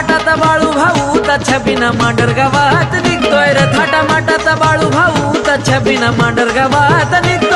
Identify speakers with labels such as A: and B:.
A: थाटात बाळू भाऊ तच्छा बिना मांडर गावात निघतोय र थाटा बाळू भाऊ तच्छा बिना मांडर गावात निघतो